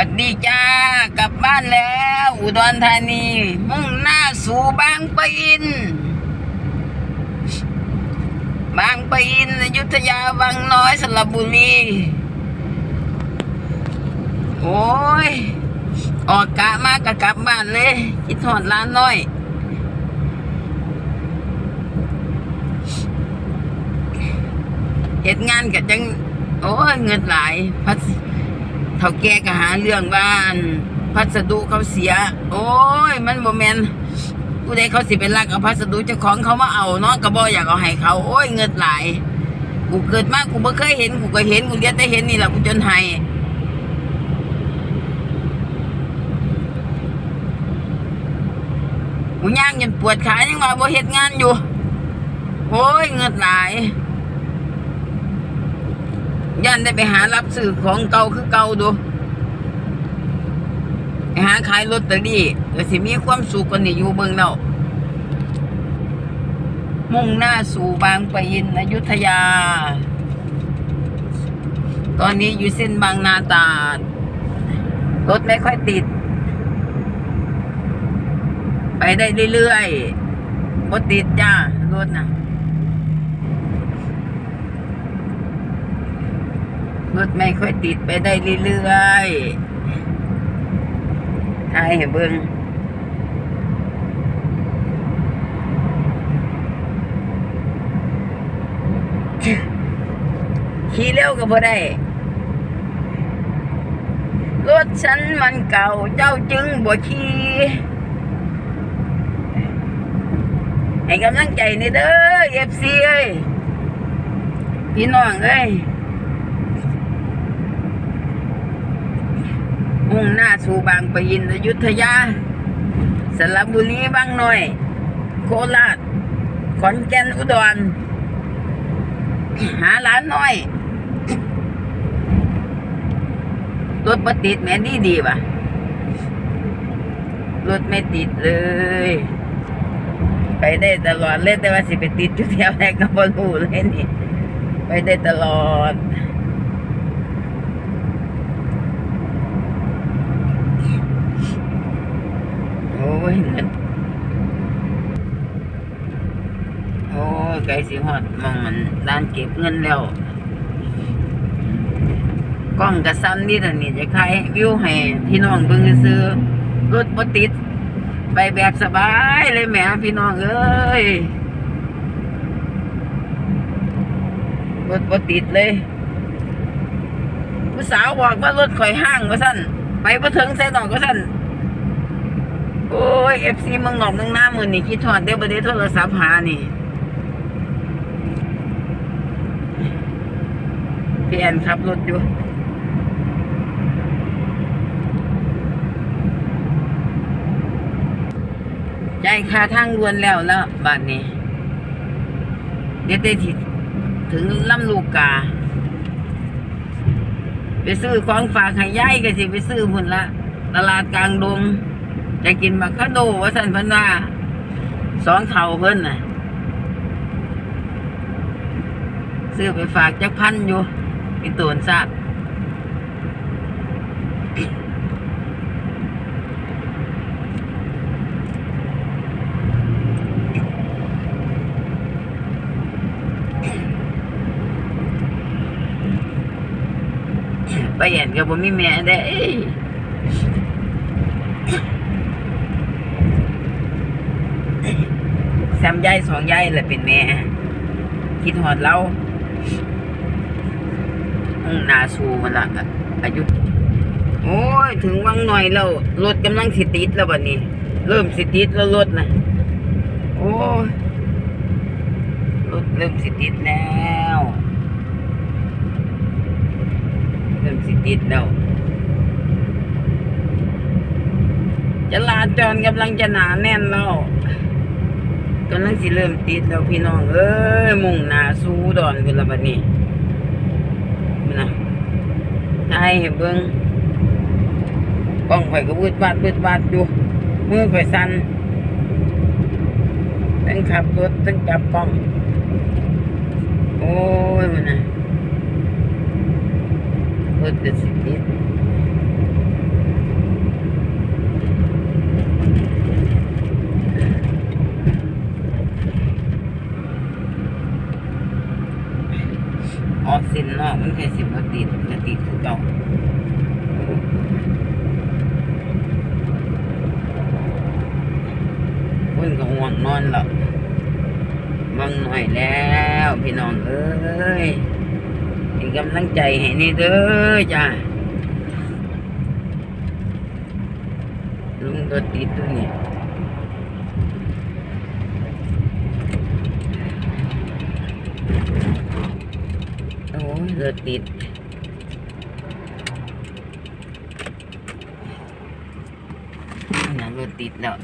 วัสดีจ้ากลับบ้านแล้ว อุดรธานี มุ่งหน้าสู่บางปะอิน บางปะอินอยุธยาวังน้อยสระบุรี โอ้ย ออกกะมากกะกลับบ้านเลยคิดทอดร้านน้อย เหตุงานกับจัง โอ้ยเงินหลายพัส เท่าแก่ก็หาเรื่องบ้านพัสดุเขาเสีย โอ้ย มันบ่แมนผู้ใดเขาสิเป็นรักเอาพัสดุเจ้าของเขามาเอาเนาะก็บ่อยากเอาให้เขา โอ้ยเงินหลายกูเกิดมากูบ่เคยเห็นกูก็เห็นกูเรียนได้เห็นนี่แหละกูจนให้กูย่างจนปวดขายังว่าบ่เฮ็ดงานอยู่ โอ้ยเงินหลาย ย่านได้ไปหารับซื้อของเก่าคือเก่าดูไปหาขายลอตเตอรี่ก็สิมีความสุขกว่านี่อยู่เบิ่งแล้วมุ่งหน้าสู่บางปะอินอยุธยา ตอนนี้อยู่เส้นบางนาตราดรถไม่ค่อยติด ไปได้เรื่อยๆบ่ติดจ้ารถน่ะ รถไม่ค่อยติดไปได้เรื่อยๆทายให้เบิ่งขี่เร็วก็บ่ได้ รถฉันมันเก่าเจ้าจึงบ่ขี่ให้กำลังใจนี่เด้อเอฟซีเอ้ยพี่น้องเอ้ย มุ่งหน้าสู่บางปะอินอยุธยาสระบุรีบางหน่อย โคราชขอนแก่นอุดร หาหลานน้อยรถปติดแม่ดีดีป่ะรถไม่ติดเลย ไปได้ตลอดเลยแต่ว่าสิไปติดจุดแถวไหนก็บ่รู้เลยนี่ ไปได้ตลอด ยเงินโอ้ยไกลสิฮอดมองมันร้านเก็บเงินแล้วกล้องกระซ้ำนี่แต่นี่จะใครวิวให้พี่น้องเบิ่งซื้อรถบ่ติด ไปแบบสบายเลยแหมพี่น้องเอ้ยรถบ่ติดเลย ผู้สาวบอกว่ารถข่อยห้างว่าสั่นไปบ่ถึงใส่ดอกว่าสั่น โอ้ยเอฟซีมึงหนอกมึงหน้ามือนี่คิดถอดเดี๋ยวประเดี๋ยวโทรศัพท์หานี่พี่แอนขับรถอยู่จ่ายค่าทางด่วนแล้วแล้วบาทนี้ เดี๋ยวได้ที่ถึงลำลูกกา ไปซื้อของฝากให้ยายก็สิ ไปซื้อพุ่นละ ตลาดกลางดง จะกินบักคาโดว่าสันพันว่าสองเท่าเพิ่นน่ะซื้อไปฝากจักพันอยู่อีตูนซาดไปเห็นกับผมมีแม่ได้เอ้ย แซมยายสองยายแหละเป็นแม่ คิดหอดเราห้อืมนาสูมันละอายุ โอ้ย ถึงวังหน่อยแล้ว รถกำลังสิติดแล้วบัดนี้ เริ่มสิติดแล้วรถนะโอ้ยรถเริ่มสิติดแล้วเริ่มสิติดแล้วจราจรกำลังจะหนาแน่นแล้ว กำลังสิเริ่มติดแล้วพี่น้องเอ้ยมุ่งหน้าสู่อุดอนกันและบัดนี้นะไอ้เห็นบิ้งกล้องไฟก็วืดบาดวืดบาดอยู่มือไฟสั่นทั้งขับรถทั้งจับกล้อง โอ้ยมันนะรถจะสิติด ติดรถติดคือเก่าคนก็ห่วงนอนหลับบังหน่อยแล้วพี่น้องเอ้ยเป็นกำลังใจให้นี่เด้อจ้าลุงรถติดตัวนี้ โอ้ยรถติดนั่นรถติดแล้ว